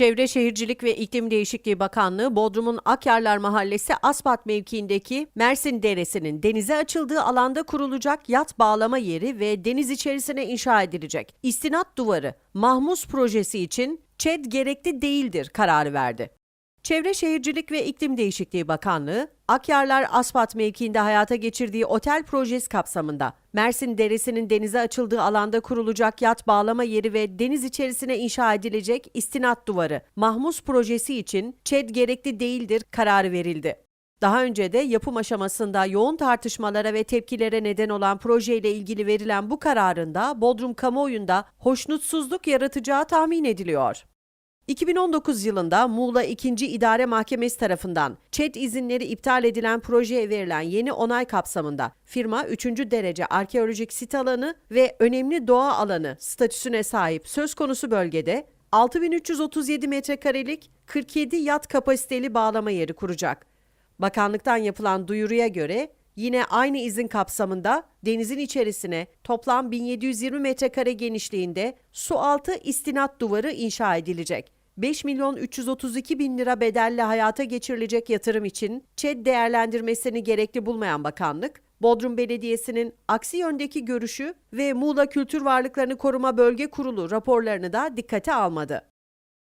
Çevre Şehircilik ve İklim Değişikliği Bakanlığı Bodrum'un Akyarlar Mahallesi Aspat mevkiindeki Mersin Deresi'nin denize açıldığı alanda kurulacak yat bağlama yeri ve deniz içerisine inşa edilecek istinat duvarı Mahmus projesi için ÇED gerekli değildir kararı verdi. Çevre Şehircilik ve İklim Değişikliği Bakanlığı, Akyarlar Aspat mevkiinde hayata geçirdiği otel projesi kapsamında Mersin Deresi'nin denize açıldığı alanda kurulacak yat bağlama yeri ve deniz içerisine inşa edilecek istinat duvarı Mahmus projesi için ÇED gerekli değildir kararı verildi. Daha önce de yapım aşamasında yoğun tartışmalara ve tepkilere neden olan projeyle ilgili verilen bu kararında Bodrum kamuoyunda hoşnutsuzluk yaratacağı tahmin ediliyor. 2019 yılında Muğla 2. İdare Mahkemesi tarafından ÇED izinleri iptal edilen projeye verilen yeni onay kapsamında firma 3. derece arkeolojik sit alanı ve önemli doğa alanı statüsüne sahip söz konusu bölgede 6337 metrekarelik 47 yat kapasiteli bağlama yeri kuracak. Bakanlıktan yapılan duyuruya göre yine aynı izin kapsamında denizin içerisine toplam 1720 metrekare genişliğinde su altı istinat duvarı inşa edilecek. 5 milyon 332 bin lira bedelle hayata geçirilecek yatırım için ÇED değerlendirmesini gerekli bulmayan bakanlık, Bodrum Belediyesi'nin aksi yöndeki görüşü ve Muğla Kültür Varlıklarını Koruma Bölge Kurulu raporlarını da dikkate almadı.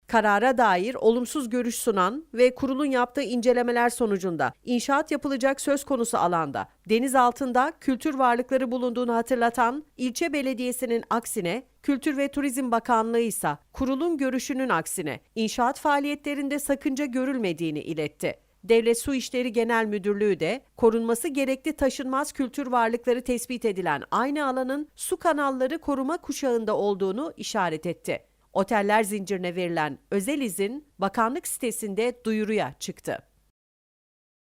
Karara dair olumsuz görüş sunan ve kurulun yaptığı incelemeler sonucunda inşaat yapılacak söz konusu alanda deniz altında kültür varlıkları bulunduğunu hatırlatan ilçe belediyesinin aksine Kültür ve Turizm Bakanlığı ise kurulun görüşünün aksine inşaat faaliyetlerinde sakınca görülmediğini iletti. Devlet Su İşleri Genel Müdürlüğü de korunması gerekli taşınmaz kültür varlıkları tespit edilen aynı alanın su kanalları koruma kuşağında olduğunu işaret etti. Oteller zincirine verilen özel izin bakanlık sitesinde duyuruya çıktı.